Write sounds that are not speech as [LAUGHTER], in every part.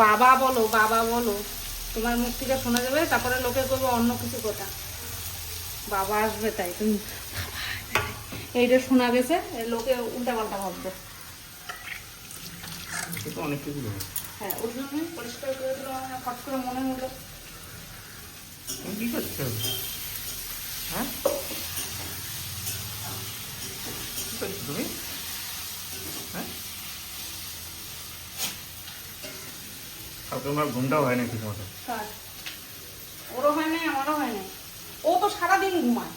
বাবা বলো বাবা বলো তোমার মুখ থেকে শোনা যাবে তারপরে লোকে করবে অন্য কিছু কথা। বাবা আসবে তাই তুমি এইটা শোনা গেছে লোকে উল্টা পাল্টা ভাববে অনেক কিছু হ্যাঁ ওই জন্যই পরিষ্কার করে দিল ফট করে মনে হলো। কি করছ? হ্যাঁ? কি করছ তুমি? আমার ঘুমটাও হয় না ঠিক মতো ওরও হয় নাই আমারও হয় নাই। ও তো সারাদিন ঘুমায়।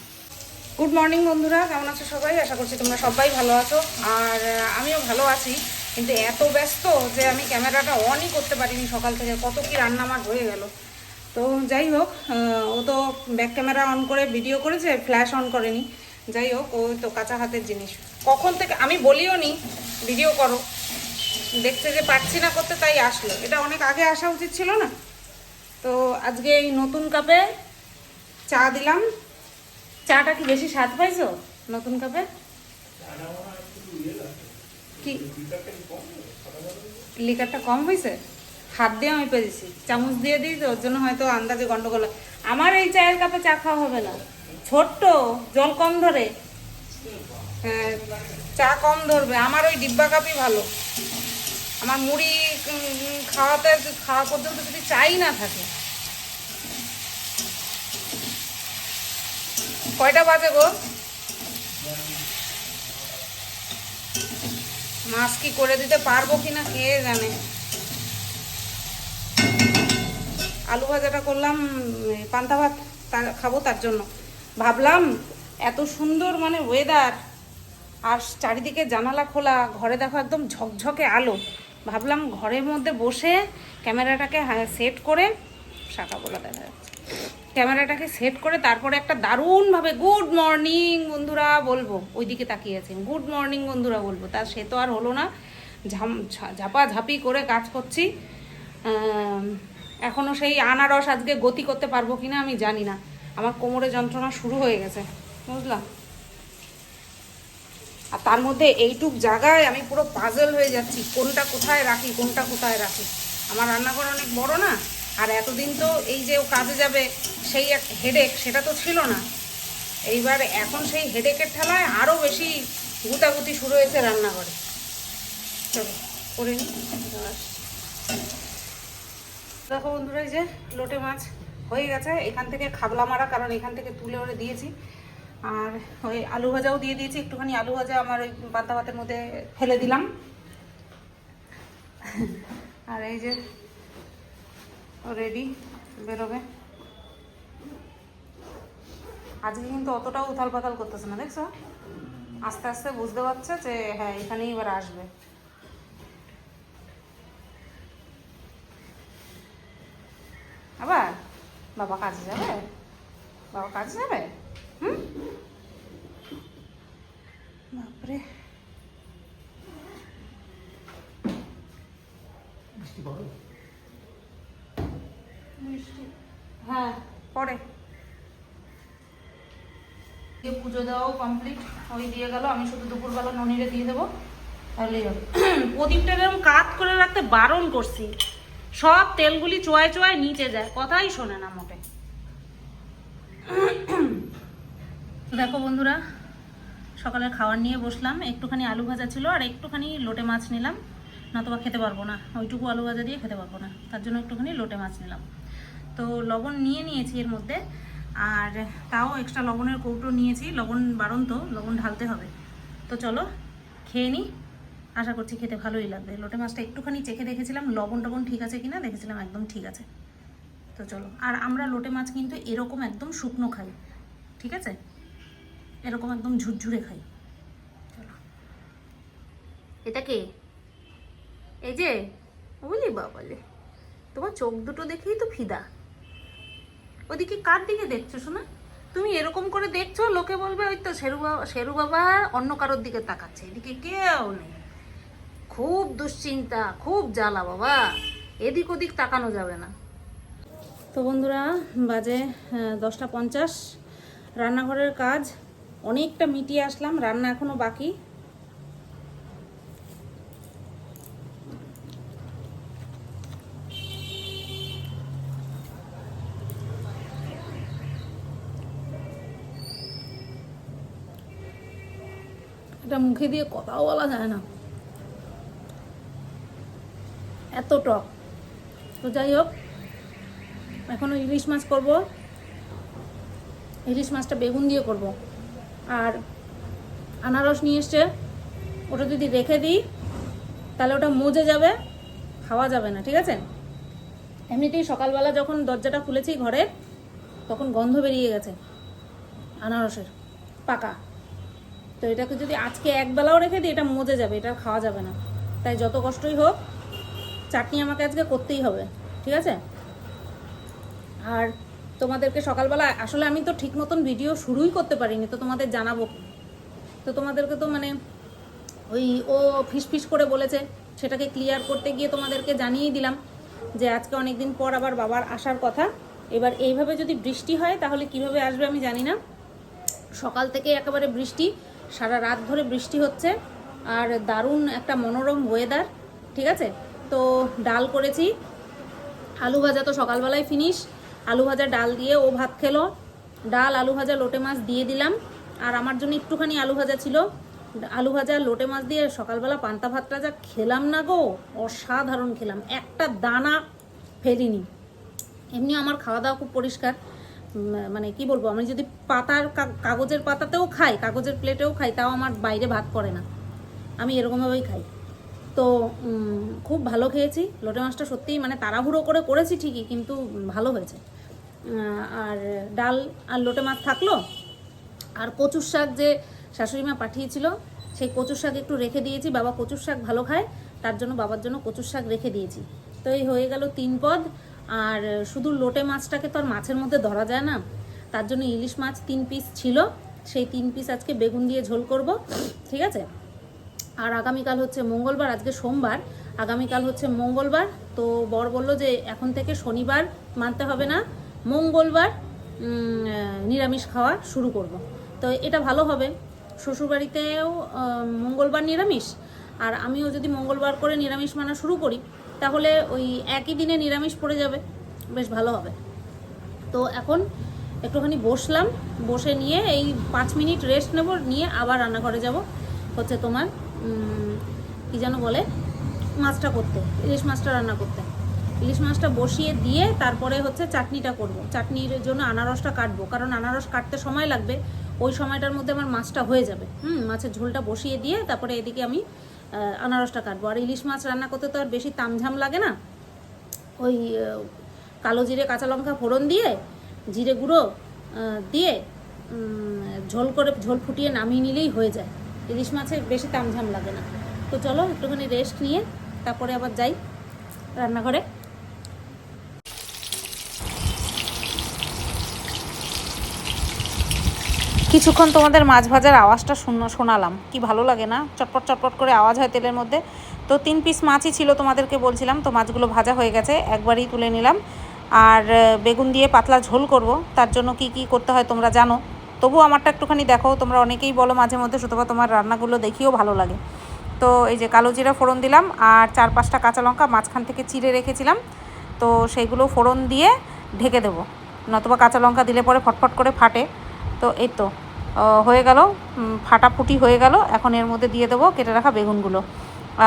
গুড মর্নিং বন্ধুরা কেমন আছো সবাই? আশা করছি তোমরা সবাই ভালো আছো। আর আমিও ভালো আছি কিন্তু এত ব্যস্ত যে আমি ক্যামেরাটা অনই করতে পারিনি সকাল থেকে কত কি রান্না আমার হয়ে গেল। তো যাই হোক ও তো ব্যাক ক্যামেরা অন করে ভিডিও করেছে ফ্ল্যাশ অন করেনি। যাই হোক ও তো কাঁচা হাতের জিনিস। কখন থেকে আমি বলিও নি ভিডিও করো। দেখতে যে পারছি না করতে তাই আসলো। এটা অনেক আগে আসা উচিত ছিল না? তো আজকে এই নতুন কাপে চা দিলাম। চাটা কি বেশি স্বাদ পাইছো নতুন কাপে? কি? লিকারটা কম হয়েছে হাত দিয়ে আমি পেয়েছি চামচ দিয়ে দিই তো ওর জন্য হয়তো আন্দাজে গন্ডগোল। আমার এই চায়ের কাপে চা খাওয়া হবে না। ছোট্ট জল কম ধরে। হ্যাঁ, চা কম ধরবে। আমার ওই ডিব্বা কাপই ভালো। আমার মুড়ি খাওয়াতে, খাওয়া পর্যন্ত যদি চাই না থাকে। কয়টা বাজে গো? মাছ কি করে দিতে পারব কিনা কে জানে? আলু ভাজাটা করলাম পান্তা ভাত খাব তার জন্য। ভাবলাম, এত সুন্দর মানে ওয়েদার আর চারিদিকে জানালা খোলা, ঘরে দেখো একদম ঝকঝকে আলো। ভাবলাম ঘরের মধ্যে বসে ক্যামেরাটাকে সেট করে শাখা বলা দেখা যাচ্ছে। ক্যামেরাটাকে সেট করে তারপরে একটা দারুণভাবে গুড মর্নিং বন্ধুরা বলব, ওইদিকে তাকিয়ে আছেন গুড মর্নিং বন্ধুরা বলব। তা সে তো আর হলো না, ঝাম ঝাপাঝাপি করে কাজ করছি। এখনও সেই আনারস আজকে গতি করতে পারব কিনা আমি জানি না। আমার কোমরে যন্ত্রণা শুরু হয়ে গেছে, বুঝলাম? আর তার মধ্যে এইটুক জায়গায় আমি পুরো পাজল হয়ে যাচ্ছি, কোনটা কোথায় রাখি, কোনটা কোথায় রাখি। আমার রান্নাঘর অনেক বড় না, আর এতদিন তো এই যে ও কাজে যাবে, সেই এক হেডেক সেটা তো ছিল না। এইবার এখন সেই হেডেকের ঠেলায় আরও বেশি গুতাগুতি শুরু হয়েছে রান্নাঘরে। দেখো বন্ধুরা যে লোটে মাছ হয়ে গেছে, এখান থেকে খাবলা মারা, কারণ এখান থেকে তুলে ওরে দিয়েছি। আর ওই আলু ভাজাও দিয়ে দিয়েছি, একটুখানি আলু ভাজা আমার ওই পাতা ভাতের মধ্যে ফেলে দিলাম। আর এই যে রেডি বেরোবে। আজকে কিন্তু অতটাও উথাল পাতাল করতেছে না, দেখছ? আস্তে আস্তে বুঝতে পারছে যে হ্যাঁ এখানেই এবার আসবে। আবার? বাবা কাজে যাবে? বাবা কাজে যাবে হুম বাপরে মিষ্টি হ্যাঁ পরে দিয়ে পুজো দেওয়াও কমপ্লিট ওই দিয়ে গেল, আমি শুধু দুপুরবেলা ননিরে দিয়ে দেবো। তাহলেই হবে [CLEARS THROAT] প্রদীপটা এরকম কাত করে রাখতে বারণ করছি। সব তেলগুলি চোয়ায় চোয়ায় নিচে যায়, কথাই শোনে না মোটে। [CLEARS THROAT] দেখো বন্ধুরা, সকালের খাবার নিয়ে বসলাম। একটুখানি আলু ভাজা ছিল আর একটুখানি লোটে মাছ নিলাম। নতবা খেতে পারব না, ওইটুকু আলু ভাজা দিয়ে খেতে পারব না, তার জন্য একটুখানি লোটে মাছ নিলাম। তো লবণ নিয়ে নিয়েছি এর মধ্যে। আর তাও এক্সট্রা লবণের কৌটো নিয়েছি, লবণ বারণ তো লবণ ঢালতে হবে। তো চলো, খেয়ে নিই আশা করছি খেতে ভালোই লাগবে। লোটে মাছটা একটুখানি চেখে দেখেছিলাম, লবণ টবণ ঠিক আছে কিনা দেখেছিলাম একদম ঠিক আছে। তো চলো, আর আমরা লোটে মাছ কিন্তু এরকম একদম শুকনো খাই, ঠিক আছে? এরকম একদম ঝুরঝুরে খাই। চলো। এটা কে? এই যে? বুঝলি বাবালে। তোমার চোখ দুটো দেখেই তো ফিদা। ওদিকে কার দিকে দেখছ শোনা? তুমি এরকম করে দেখছ, লোকে বলবে ওই তো শেরু বাবা শেরু বাবা অন্য কারোর দিকে তাকাচ্ছে, এদিকে কেউ নেই। খুব দুশ্চিন্তা, খুব জ্বালা বাবা, এদিক ওদিক তাকানো যাবে না। তো বন্ধুরা, বাজে দশটা পঞ্চাশ। রান্নাঘরের কাজ, অনেকটা মিটিয়ে আসলাম, রান্না এখনও বাকি। এটা মুখে দিয়ে কথাও বলা যায় না। এত টক। তো যাই হোক, এখনও ইলিশ মাছ করব। ইলিশ মাছটা বেগুন দিয়ে করব। আর আনারস নিয়ে এসছে। ওটা যদি রেখে দিই, তাহলে ওটা মজে যাবে, খাওয়া যাবে না, ঠিক আছে? এমনিতেই সকালবেলা যখন দরজাটা খুলেছি ঘরে, তখন গন্ধ বেরিয়ে গেছে, আনারসের, পাকা। তো এটাকে যদি আজকে একবেলাও রেখে দিই, এটা মজে যাবে, এটা খাওয়া যাবে না। তাই যত কষ্টই হোক, চাটনি আমাকে আজকে করতেই হবে, ঠিক আছে? আর তোমাদেরকে সকালবেলা, আসলে আমি তো ঠিক মতন ভিডিও শুরুই করতে পারিনি, তো তোমাদের জানাব। তো তোমাদেরকে তো মানে ওই, ও ফিস করে বলেছে, সেটাকে ক্লিয়ার করতে গিয়ে তোমাদেরকে জানিয়েই দিলাম যে আজকে অনেক দিন পর আবার বাবার আসার কথা। এবার এইভাবে যদি বৃষ্টি হয়, তাহলে কীভাবে আসবে আমি জানি না। সকাল থেকে একেবারে বৃষ্টি সারা রাত ধরে বৃষ্টি হচ্ছে আর দারুণ একটা মনোরম ওয়েদার ঠিক আছে? তো ডাল করেছি। আলু ভাজা তো সকালবেলায় ফিনিশ আলু ভাজা ডাল দিয়ে ও ভাত খেলো। ডাল, আলু ভাজা, লোটে মাছ দিয়ে দিলাম। আর আমার জন্য একটুখানি আলু ভাজা ছিল। আলু ভাজা, লোটে মাছ দিয়ে সকালবেলা পান্তা ভাতটা যা খেলাম না গো, অসাধারণ খেলাম। একটা দানা ফেলিনি। এমনি আমার খাওয়া দাওয়া খুব পরিষ্কার। মানে কি বলব, আমি যদি পাতার কাগজের পাতাতেও খাই, কাগজের প্লেটেও খাই, তাও আমার বাইরে ভাত পড়ে না। আমি এরকমভাবেই খাই। তো খুব ভালো খেয়েছি। লোটে মাছটা সত্যিই মানে তাড়াহুড়ো করে করেছি ঠিকই, কিন্তু ভালো হয়েছে। আর ডাল আর লোটে মাছ থাকল। আর কচুর শাক যে শাশুড়ি মা পাঠিয়েছিল, সেই কচুর শাক একটু রেখে দিয়েছি। বাবা কচুর শাক ভালো খায়, তার জন্য বাবার জন্য কচুর শাক রেখে দিয়েছি। তো এই হয়ে গেল তিন পদ। আর শুধু লোটে মাছটাকে তো আর মাছের মধ্যে ধরা যায় না। তার জন্য ইলিশ মাছ তিন পিস ছিল। সেই তিন পিস আজকে বেগুন দিয়ে ঝোল করব, ঠিক আছে? আর আগামীকাল হচ্ছে মঙ্গলবার, আজকে সোমবার। আগামীকাল হচ্ছে মঙ্গলবার। তো বর বলল যে এখন থেকে শনিবার মানতে হবে না। মঙ্গলবার নিরামিষ খাওয়া শুরু করব। তো এটা ভালো হবে। শ্বশুরবাড়িতেও মঙ্গলবার নিরামিষ। আর আমিও যদি মঙ্গলবার করে নিরামিষ মানা শুরু করি তাহলে ওই একই দিনে নিরামিষ পড়ে যাবে। বেশ ভালো হবে। তো এখন একটুখানি বসলাম, বসে নিয়ে এই পাঁচ মিনিট রেস্ট নেব, নিয়ে আবার রান্নাঘরে যাব। হচ্ছে তোমার কি যেন বলে, মাছটা করতে, ইলিশ মাছটা রান্না করতে। ইলিশ মাছটা বসিয়ে দিয়ে তারপরে হচ্ছে চাটনিটা করব। চাটনির জন্য আনারসটা কাটবো, কারণ আনারস কাটতে সময় লাগবে। ওই সময়টার মধ্যে আমার মাছটা হয়ে যাবে। হুম, মাছের ঝোলটা বসিয়ে দিয়ে তারপরে এদিকে আমি আনারসটা কাটবো। আর ইলিশ মাছ রান্না করতে তো আর বেশি তামঝাম লাগে না। ওই কালো জিরে, কাঁচা লঙ্কা ফোড়ন দিয়ে, জিরে গুঁড়ো দিয়ে ঝোল করে, ঝোল ফুটিয়ে নামিয়ে নিলেই হয়ে যায়। ইলিশ মাছের বেশি তামঝাম লাগে না। তো চলো একটুখানি রেস্ট নিয়ে তারপরে আবার যাই রান্নাঘরে। কিছুক্ষণ তোমাদের মাছ ভাজার আওয়াজটা শুনো শোনালাম। কি ভালো লাগে না? চটপট চটপট করে আওয়াজ হয় তেলের মধ্যে। তো তিন পিস মাছই ছিল তোমাদেরকে বলছিলাম, তো মাছগুলো ভাজা হয়ে গেছে, একবারই তুলে নিলাম। আর বেগুন দিয়ে পাতলা ঝোল করব, তার জন্য কি কি করতে হয় তোমরা জানো? তবু আমারটা একটুখানি দেখো, তোমরা অনেকেই বলো মাঝে মধ্যে সুতরাং তোমার রান্নাগুলো দেখিও ভালো লাগে। তো এই যে কালো জিরা ফোড়ন দিলাম, আর চার পাঁচটা কাঁচা লঙ্কা মাঝখান থেকে চিড়ে রেখেছিলাম। তো সেইগুলো ফোড়ন দিয়ে ঢেকে দেবো, নতুবা কাঁচা লঙ্কা দিলে পরে ফটফট করে ফাটে। তো এই তো। হয়ে গেল ফাটাফুটি হয়ে গেল। এখন এর মধ্যে দিয়ে দেবো কেটে রাখা বেগুনগুলো।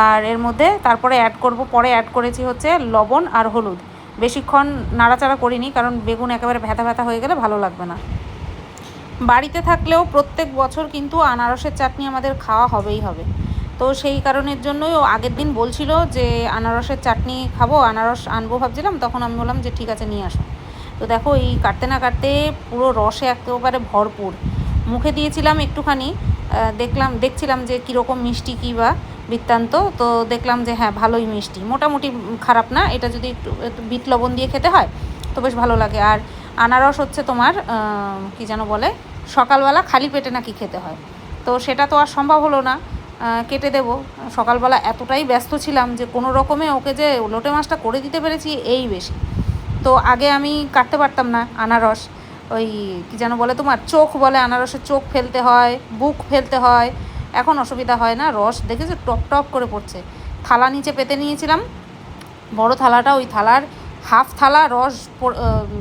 আর এর মধ্যে তারপরে অ্যাড করব, পরে অ্যাড করেছি হচ্ছে লবণ আর হলুদ। বেশিক্ষণ নাড়াচাড়া করিনি, কারণ বেগুন একেবারে ভেতা ভেতা হয়ে গেলে ভালো লাগবে না। বাড়িতে থাকলেও প্রত্যেক বছর কিন্তু আনারসের চাটনি আমাদের খাওয়া হবেই হবে। তো সেই কারণের জন্যই ও আগের দিন বলছিল যে, আনারসের চাটনি খাব, আনারস আনব ভাবছিলাম, তখন আমি বললাম যে, ঠিক আছে, নিয়ে আসো। তো দেখো, এই কাটতে না কাটতে পুরো রসে একেবারে ভরপুর। মুখে দিয়েছিলাম একটুখানি দেখলাম, দেখছিলাম যে কীরকম মিষ্টি কী বা বৃত্তান্ত, তো দেখলাম যে হ্যাঁ ভালোই মিষ্টি। মোটামুটি খারাপ না, এটা যদি একটু বিট লবণ দিয়ে খেতে হয়, তো বেশ ভালো লাগে। আর আনারস হচ্ছে তোমার কি যেন বলে, সকালবেলা খালি পেটে নাকি খেতে হয়। তো সেটা তো আর সম্ভব হলো না কেটে দেবো। সকালবেলা এতটাই ব্যস্ত ছিলাম যে কোনো রকমে ওকে যে লোটে মাছটা করে দিতে পেরেছি, এই বেশি। তো আগে আমি কাটতে পারতাম না আনারস। ওই কী যেন বলে তোমার, চোখ বলে আনারসের চোখ ফেলতে হয়, বুক ফেলতে হয়। এখন অসুবিধা হয় না, রস দেখেছ? টপ টপ করে পড়ছে। থালা নিচে পেতে নিয়েছিলাম। বড় থালাটা, ওই থালার হাফ থালা রস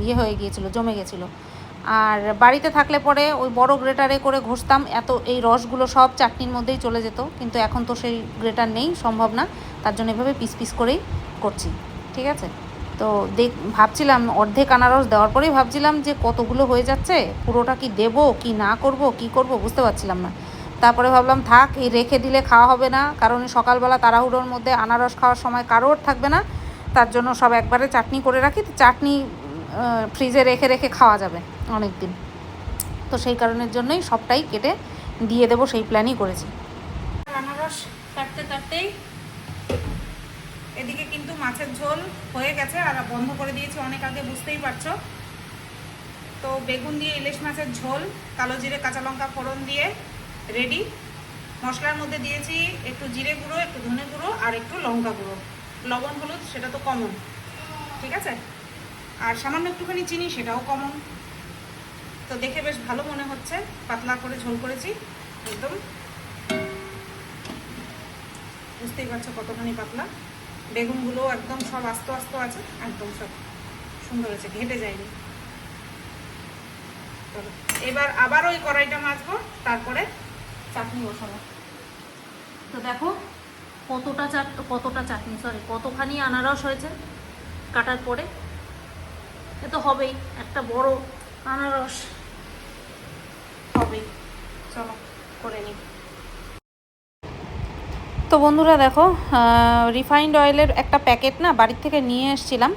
ইয়ে হয়ে গিয়েছিল, জমে গেছিল। আর বাড়িতে থাকলে পরে ওই বড় গ্রেটারে করে ঘষতাম, এত এই রসগুলো সব চাটনির মধ্যেই চলে যেত। কিন্তু এখন তো সেই গ্রেটার নেই, সম্ভব না। তার জন্য এভাবে পিস পিস করেই করছি। ঠিক আছে? তো দেখ, ভাবছিলাম অর্ধেক আনারস দেওয়ার পরেই ভাবছিলাম যে কতগুলো হয়ে যাচ্ছে, পুরোটা কি দেবো, কি না করব, কি করব বুঝতে পারছিলাম না। তারপরে ভাবলাম, থাক, এই রেখে দিলে খাওয়া হবে না, কারণ সকালবেলা তাড়াহুড়োর মধ্যে আনারস খাওয়ার সময় কারোর থাকবে না, তার জন্য সব একবারে চাটনি করে রাখি, তো চাটনি ফ্রিজে রেখে রেখে খাওয়া যাবে অনেক দিন তো সেই কারণের জন্যই সবটাই কেটে দিয়ে দেবো, সেই প্ল্যানই করেছি। আনারস কাটতে কাটতেই মাছের ঝোল হয়ে গেছে আর বন্ধ করে দিয়েছি অনেক আগে, বুঝতেই পারছ। তো বেগুন দিয়ে ইলিশ মাছের ঝোল, কালো জিরে, কাঁচা লঙ্কা ফোড়ন দিয়ে রেডি মশলার মধ্যে দিয়েছি একটু জিরে গুঁড়ো, একটু ধনে গুঁড়ো আর একটু লঙ্কা গুঁড়ো। লবণ হলুদ, সেটা তো কমন ঠিক আছে? আর সামান্য একটুখানি চিনি, সেটাও কমন তো দেখে বেশ ভালো মনে হচ্ছে, পাতলা করে ঝোল করেছি, একদম। বুঝতেই পারছ কতখানি পাতলা? বেগুনগুলো একদম সব আস্ত আস্ত আছে, একদম সব সুন্দর হয়েছে, ঘেটে যায়নি। এবার আবার ওই কড়াইটা মাজবো, তারপরে চাটনি বসাবো। তো দেখো, কতটা চাট, কতটা চাটনি সরি কতখানি আনারস হয়েছে কাটার পরে। এ তো হবেই, একটা বড় আনারস। হবেই। চলো, করে নিই। তো বন্ধুরা দেখো রিফাইন্ড অয়েলের একটা প্যাকেট না বাড়ির থেকে নিয়ে এসেছিলাম।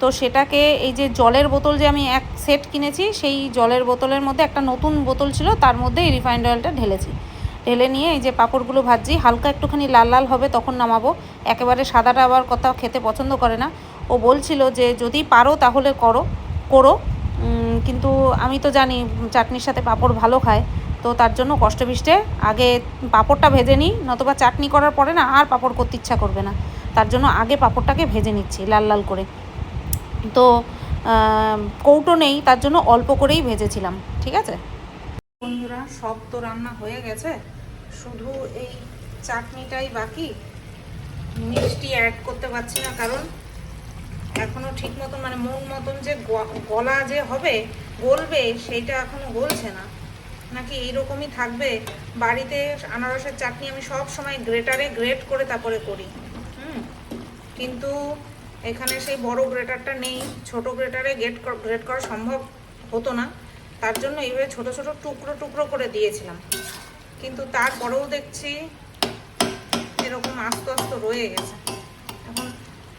তো সেটাকে এই যে জলের বোতল যে আমি এক সেট কিনেছি, সেই জলের বোতলের মধ্যে একটা নতুন বোতল ছিল, তার মধ্যে এই রিফাইন্ড অয়েলটা ঢেলেছি। ঢেলে নিয়ে এই যে পাঁপড়গুলো ভাজছি, হালকা একটুখানি লাল লাল হবে তখন নামাবো। একেবারে সাদাটা আবার কথা খেতে পছন্দ করে না। ও বলছিল যে, যদি পারো তাহলে করো করো। কিন্তু আমি তো জানি, চাটনির সাথে পাঁপড় ভালো খায়। তো তার জন্য কষ্ট বিষ্টে আগে পাঁপড়টা ভেজে নিই, নতুবা চাটনি করার পরে না আর পাঁপড় করতে ইচ্ছা করবে না। তার জন্য আগে পাঁপড়টাকে ভেজে নিচ্ছি লাল লাল করে। তো কৌটো নেই, তার জন্য অল্প করেই ভেজেছিলাম, ঠিক আছে? বন্ধুরা, সব তো রান্না হয়ে গেছে। শুধু এই চাটনিটাই বাকি। মিষ্টি অ্যাড করতে পারছি না, কারণ এখনও ঠিক মতন মানে মন মতন যে গলা যে হবে, গলবে, সেইটা এখনও গলছে না। নাকি এইরকমই থাকবে। বাড়িতে আনারসের চাটনি আমি সব সময় গ্রেটারে গ্রেট করে তারপরে করি। হুম। কিন্তু এখানে সেই বড় গ্রেটারটা নেই। ছোট গ্রেটারে গেট গ্রেট করা সম্ভব হতো না। তার জন্য এইভাবে ছোট ছোট টুকরো টুকরো করে দিয়েছিলাম। কিন্তু তারপরেও দেখছি এরকম আস্তে আস্তে রয়ে গেছে। এখন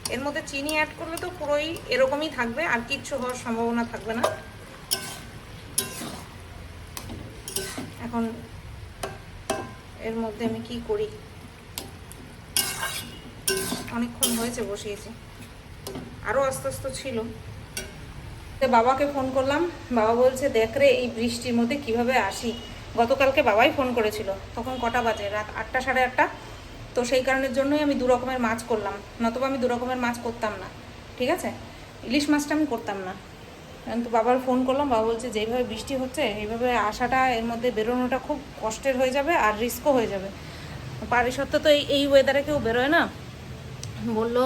এর মধ্যে চিনি অ্যাড করলে তো পুরোই এরকমই থাকবে। আর কিচ্ছু হওয়ার সম্ভাবনা থাকবে না। এখন এর মধ্যে আমি কি করি? অনেকক্ষণ হয়েছে, বসিয়েছি। আরও আস্তে আস্তে ছিল। বাবাকে ফোন করলাম। বাবা বলছে, দেখ রে, এই বৃষ্টির মধ্যে কীভাবে আসি? গতকালকে বাবাই ফোন করেছিল। তখন কটা বাজে? রাত আটটা, সাড়ে আটটা। তো সেই কারণের জন্যই আমি দু রকমের মাছ করলাম। নতুবা আমি দু রকমের মাছ করতাম না। ঠিক আছে? ইলিশ মাছটা আমি করতাম না। কিন্তু বাবার ফোন করলাম, বাবা বলছে যেইভাবে বৃষ্টি হচ্ছে, এইভাবে আসাটা, এর মধ্যে বেরোনোটা খুব কষ্টের হয়ে যাবে আর রিস্কও হয়ে যাবে। পারি সত্ত্বে তো এই এই ওয়েদারে কেউ বেরোয় না। বলল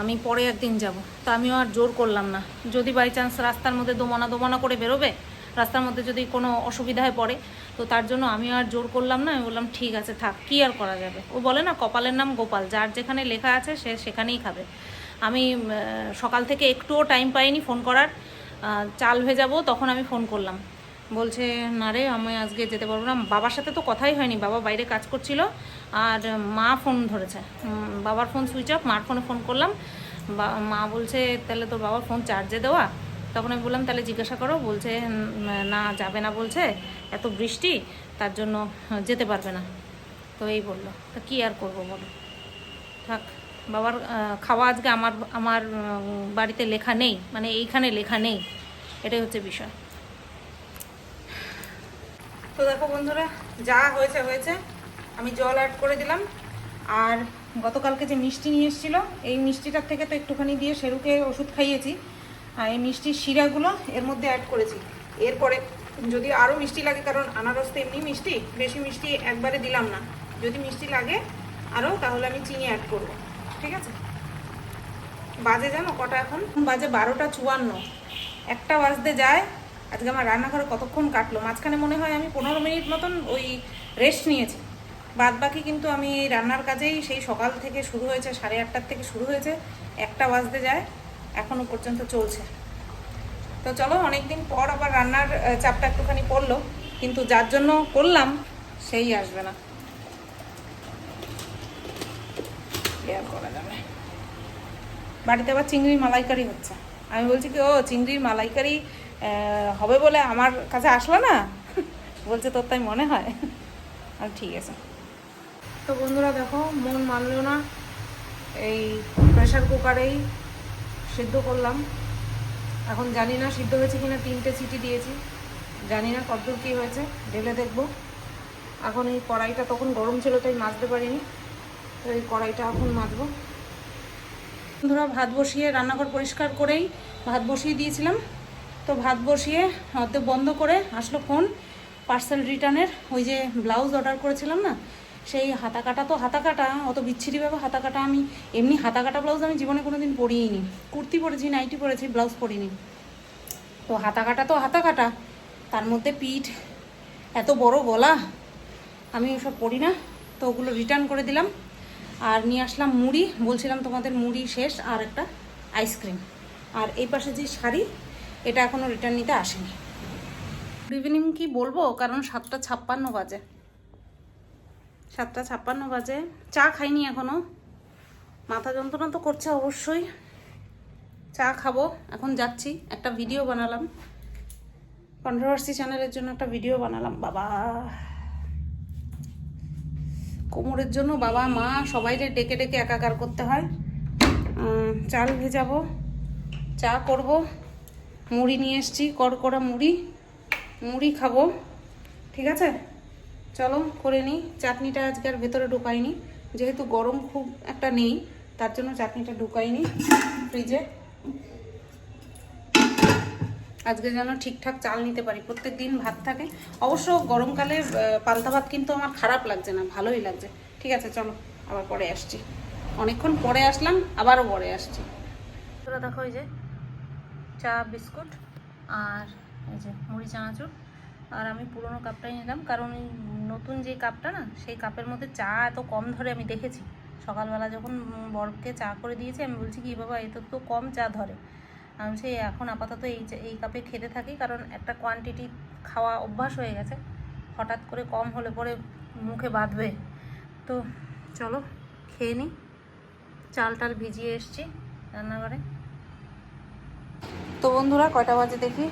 আমি পরে একদিন যাব। তা আমিও আর জোর করলাম না। যদি বাই চান্স রাস্তার মধ্যে দোমনা দোমনা করে বেরোবে, রাস্তার মধ্যে যদি কোনো অসুবিধায় পড়ে, তো তার জন্য আমিও আর জোর করলাম না। আমি বললাম, ঠিক আছে, থাক, কী আর করা যাবে? ও বলে না, কপালের নাম গোপাল, যার যেখানে লেখা আছে সে সেখানেই খাবে। আমি সকাল থেকে একটুও টাইম পাইনি ফোন করার। চাল ভেজাবো তখন আমি ফোন করলাম। বলছে, না রে, আমি আজকে যেতে পারব না। বাবার সাথে তো কথাই হয়নি, বাবা বাইরে কাজ করছিল, আর মা ফোন ধরেছে। বাবার ফোন সুইচ অফ মার ফোনে ফোন করলাম। মা বলছে, তাহলে তোর বাবার ফোন চার্জে দেওয়া? তখন আমি বললাম, তাহলে জিজ্ঞাসা করো। বলছে না, যাবে না। বলছে, এত বৃষ্টি, তার জন্য যেতে পারবে না। তো এই বলল, তা কী আর করব বলো? থাক। বাবার খাওয়া আজকে আমার আমার বাড়িতে লেখা নেই মানে এইখানে লেখা নেই, এটাই হচ্ছে বিষয়। তো দেখো বন্ধুরা, যা হয়েছে হয়েছে। আমি জল অ্যাড করে দিলাম। আর গতকালকে যে মিষ্টি নিয়ে এসেছিল, এই মিষ্টিটার থেকে তো একটুখানি দিয়ে সেরুকে ওষুধ খাইয়েছি। আর এই মিষ্টির শিরাগুলো এর মধ্যে অ্যাড করেছি। এরপরে যদি আরও মিষ্টি লাগে, কারণ আনারস তো এমনি মিষ্টি, বেশি মিষ্টি একবারে দিলাম না। যদি মিষ্টি লাগে আরও তাহলে আমি চিনি অ্যাড করব। ঠিক আছে? বাজে জানো কটা এখন? বাজে বারোটা চুয়ান্ন। একটা বাজতে যায়। আজকে আমার রান্নাঘরে কতক্ষণ কাটলো? মাঝখানে মনে হয় আমি পনেরো মিনিট মতন ওই রেস্ট নিয়েছি। বাদ বাকি কিন্তু আমি এই রান্নার কাজেই সেই সকাল থেকে শুরু হয়েছে, সাড়ে আটটার থেকে শুরু হয়েছে। একটা বাজতে যায় এখনও পর্যন্ত চলছে। তো চলো, অনেকদিন পর আবার রান্নার চাপটা একটুখানি পড়ল। কিন্তু যার জন্য করলাম, সেই আসবে না। আর করা যাবে। বাড়িতে আবার চিংড়ির মালাইকারি হচ্ছে। আমি বলছি কি, ও, চিংড়ির মালাইকারি হবে বলে আমার কাছে আসলো না? [LAUGHS] বলছে, তোর তাই মনে হয়? [LAUGHS] আর ঠিক আছে। তো বন্ধুরা দেখো, মন মানলো না। এই প্রেশার কুকারেই সিদ্ধ করলাম। এখন জানি না সিদ্ধ হয়েছে কিনা, তিনটে সিটি দিয়েছি। জানি না কতদূর কী হয়েছে, ঢেলে দেখব। এখন এই কড়াইটা তখন গরম ছিল, তাই মাজতে পারিনি। তো এই কড়াইটা এখন মাজবো। বন্ধুরা ভাত বসিয়ে রান্নাঘর পরিষ্কার করেই ভাত বসিয়ে দিয়েছিলাম। তো ভাত বসিয়ে অর্ধেক বন্ধ করে আসলো ফোন। পার্সেল রিটার্নের ওই যে ব্লাউজ অর্ডার করেছিলাম না, সেই হাতা কাটা তো হাতা কাটা, অত বিচ্ছিরিভাবে হাতা কাটা আমি, এমনি হাতা কাটা ব্লাউজ আমি জীবনে কোনো দিন পরিনি কুর্তি পরেছি, নাইটি পরেছি, ব্লাউজ পরিনি। তো হাতা কাটা তো হাতা কাটা, তার মধ্যে পিঠ, এত বড় গলা, আমি ওসব পড়ি না। তো ওগুলো রিটার্ন করে দিলাম। আর নিয়ে আসলাম মুড়ি, বলছিলাম তোমাদের মুড়ি শেষ আর একটা আইসক্রিম আর এই পাশে যে শাড়ি, এটা এখনও রিটার্ন নিতে আসেনি। গুড ইভিনিং কি বলব, কারণ সাতটা ছাপ্পান্ন বাজে। সাতটা ছাপ্পান্ন বাজে, চা খাইনি এখনও। মাথা যন্ত্রণা তো করছে অবশ্যই। চা খাব, এখন যাচ্ছি, একটা ভিডিও বানালাম। কন্ট্রোভার্সি চ্যানেলের জন্য একটা ভিডিও বানালাম, বাবা। কোমরের জন্য বাবা, মা সবাইকে ডেকে ডেকে একাকার করতে হয়। চাল ভেজাবো, চা করব, মুড়ি নিয়ে এসছি, কড়কড়া মুড়ি মুড়ি খাব, ঠিক আছে? চলো করে নিই, চাটনিটা আজকে আর ভেতরে ঢুকাইনি, যেহেতু গরম খুব একটা নেই, তার জন্য চাটনিটা ঢুকাইনি ফ্রিজে। আজকে যেন ঠিকঠাক চাল নিতে পারি। প্রত্যেক দিন ভাত থাকে। অবশ্য গরমকালে পান্তা ভাত কিন্তু আমার খারাপ লাগছে না, ভালোই লাগছে। ঠিক আছে, চলো, আবার পরে আসছি। অনেকক্ষণ পরে আসলাম, আবারও পরে আসছি। তোরা দেখো এই যে, চা, বিস্কুট আর এই যে মুড়ি, চানাচুর। আর আমি পুরোনো কাপটাই নিলাম, কারণ নতুন যে কাপটা না, সেই কাপের মধ্যে চা এত কম ধরে আমি দেখেছি। সকালবেলা যখন বরকে চা করে দিয়েছি, আমি বলছি, কি বাবা এত তো কম চা ধরে। আমি বলছি এখন আপাতত এই এই কাপে খেতে থাকি, কারণ একটা কোয়ান্টিটি খাওয়া অভ্যাস হয়ে গেছে। হঠাৎ করে কম হলে পরে মুখে বাঁধবে। তো চলো, খেয়ে নিই চাল টাল ভিজিয়ে এসছি রান্নাঘরে। তো বন্ধুরা, কয়টা বাজে দেখি?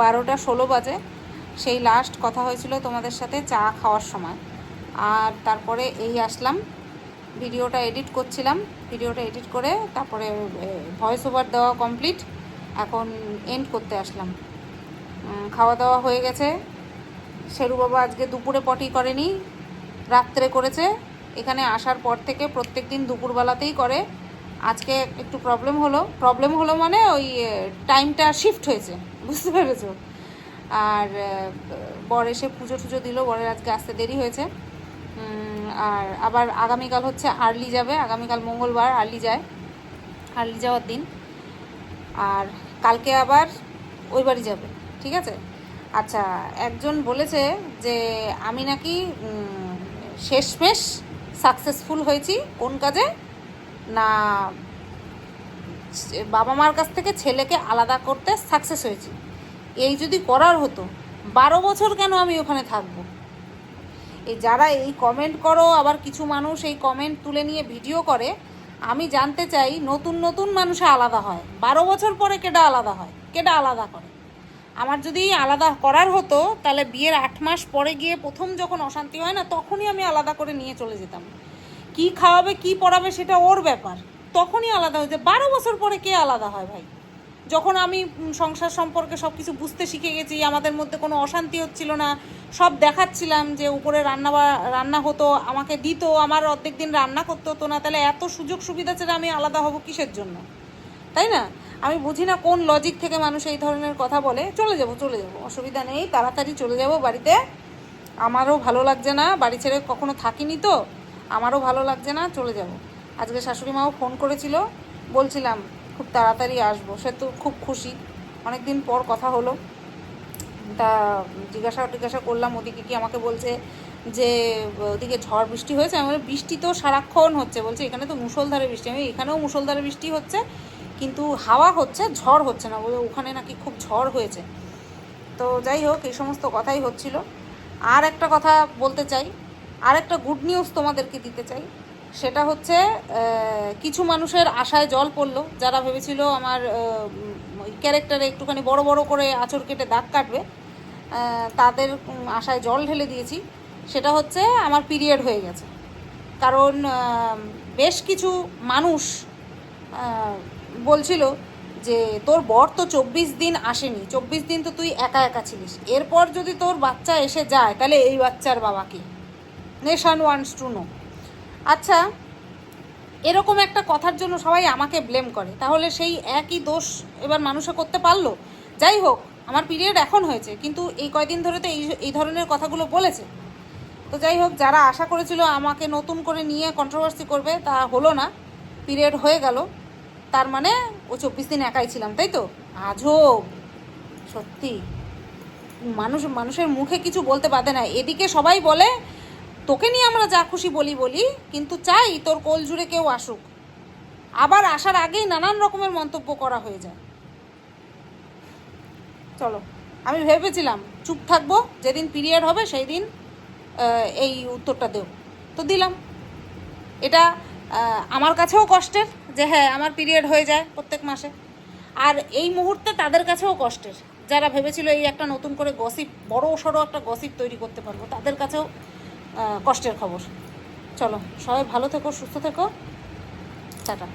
বারোটা ষোলো বাজে। সেই লাস্ট কথা হয়েছিল তোমাদের সাথে চা খাওয়ার সময়। আর তারপরে এই আসলাম। ভিডিওটা এডিট করছিলাম, ভিডিওটা এডিট করে তারপরে ভয়েস ওভার দেওয়া কমপ্লিট এখন এন্ড করতে আসলাম। খাওয়া দাওয়া হয়ে গেছে। শেরু বাবা আজকে দুপুরে পটি করেনি, রাত্রে করেছে। এখানে আসার পর থেকে প্রত্যেক দিন দুপুরবেলাতেই করে। আজকে একটু প্রবলেম হলো। প্রবলেম হলো মানে ওই টাইমটা শিফট হয়েছে, বুঝতে পেরেছ? আর বর এসে পুজো টুজো দিল, বরের আজকে আসতে দেরি হয়েছে। আর আবার আগামীকাল হচ্ছে আর্লি যাবে, আগামীকাল মঙ্গলবার আর্লি যায়, আর্লি যাওয়ার দিন। আর কালকে আবার ওই বাড়ি যাবে, ঠিক আছে? আচ্ছা একজন বলেছে যে আমি নাকি শেষমেশ সাকসেসফুল হয়েছি কোন কাজে? না বাবা মার কাছ থেকে ছেলেকে আলাদা করতে সাকসেস হয়েছি। এই যদি করার হতো, বারো বছর কেন আমি ওখানে থাকব? এই যারা এই কমেন্ট করো, আবার কিছু মানুষ এই কমেন্ট তুলে নিয়ে ভিডিও করে, আমি জানতে চাই নতুন নতুন মানুষে আলাদা হয়। বারো বছর পরে কেডা আলাদা হয়? কেডা আলাদা করে? আমার যদি আলাদা করার হতো, তাহলে বিয়ের আট মাস পরে গিয়ে প্রথম যখন অশান্তি হয় না, তখনই আমি আলাদা করে নিয়ে চলে যেতাম। কি খাওয়াবে, কি পড়াবে, সেটা ওর ব্যাপার। তখনই আলাদা হয়েছে বারো বছর পরে কে আলাদা হয় ভাই? যখন আমি সংসার সম্পর্কে সব কিছু বুঝতে শিখে গেছি, আমাদের মধ্যে কোনো অশান্তি হচ্ছিল না, সব দেখাচ্ছিলাম যে উপরে রান্না বা- রান্না হতো, আমাকে দিত, আমার অর্ধেক দিন রান্না করতে হতো না, তাহলে এত সুযোগ সুবিধা ছেড়ে আমি আলাদা হব কিসের জন্য? তাই না? আমি বুঝি না কোন লজিক থেকে মানুষ এই ধরনের কথা বলে, চলে যাব চলে যাব, অসুবিধা নেই, তাড়াতাড়ি চলে যাব বাড়িতে। আমারও ভালো লাগছে না, বাড়ি ছেড়ে কখনো থাকিনি তো, আমারও ভালো লাগছে না, চলে যাব। আজকে শাশুড়ি মাও ফোন করেছিল, বলছিলাম খুব তাড়াতাড়ি আসব সে তো খুব খুশি। অনেক দিন পর কথা হলো। তা জিজ্ঞাসা টিজ্ঞাসা করলাম ওদিকে কি আমাকে বলছে যে ওদিকে ঝড় বৃষ্টি হয়েছে? আমি বলি, বৃষ্টি তো সারাক্ষণ হচ্ছে। বলছে এখানে তো মুষলধারে বৃষ্টি। আমি এখানেও মুষলধারে বৃষ্টি হচ্ছে কিন্তু হাওয়া হচ্ছে ঝড় হচ্ছে না। বলে ওখানে নাকি খুব ঝড় হয়েছে। তো যাই হোক এই সমস্ত কথাই হচ্ছিল। আর একটা কথা বলতে চাই আর একটা গুড নিউজ তোমাদেরকে দিতে চাই। সেটা হচ্ছে কিছু মানুষের আশায় জল পড়ল। যারা ভেবেছিল আমার ক্যারেক্টারে একটুখানি বড় বড় করে আঁচড় কেটে দাগ কাটবে তাদের আশায় জল ঢেলে দিয়েছি। সেটা হচ্ছে আমার পিরিয়ড হয়ে গেছে। কারণ বেশ কিছু মানুষ বলছিল যে, তোর বর তো চব্বিশ দিন আসেনি। চব্বিশ দিন তো তুই একা একা ছিলিস। এরপর যদি তোর বাচ্চা এসে যায়, তাহলে এই বাচ্চার বাবাকে নেশান ওয়ান্টস টু নো। আচ্ছা এরকম একটা কথার জন্য সবাই আমাকে ব্লেম করে। তাহলে সেই একই দোষ এবার মানুষে করতে পারল? যাই হোক, আমার পিরিয়ড এখন হয়েছে, কিন্তু এই কয়দিন ধরে তো এই এই ধরনের কথাগুলো বলেছে। তো যাই হোক, যারা আশা করেছিল আমাকে নতুন করে নিয়ে কন্ট্রোভার্সি করবে, তা হলো না পিরিয়ড হয়ে গেল। তার মানে ও চব্বিশ দিন একাই ছিলাম, তাই তো? আজব সত্যি, মানুষ, মানুষের মুখে কিছু বলতে বাধে না। এদিকে সবাই বলে তোকে নিয়ে আমরা যা খুশি বলি বলি, কিন্তু চাই তোর কোল জুড়ে কেউ আসুক। আবার আসার আগেই নানান রকমের মন্তব্য করা হয়ে যায়। চলো, আমি ভেবেছিলাম চুপ থাকব, যেদিন পিরিয়ড হবে সেই দিন এই উত্তরটা দেব। তো দিলাম। এটা আমার কাছেও কষ্টের যে হ্যাঁ আমার পিরিয়ড হয়ে যায় প্রত্যেক মাসে। আর এই মুহূর্তে তাদের কাছেও কষ্টের। যারা ভেবেছিল এই একটা নতুন করে গসিপ, বড় সড়ো একটা গসিপ তৈরি করতে পারব, তাদের কাছেও কষ্টের খবর। চলো সবাই ভালো থেকো সুস্থ থেকো। টাটা।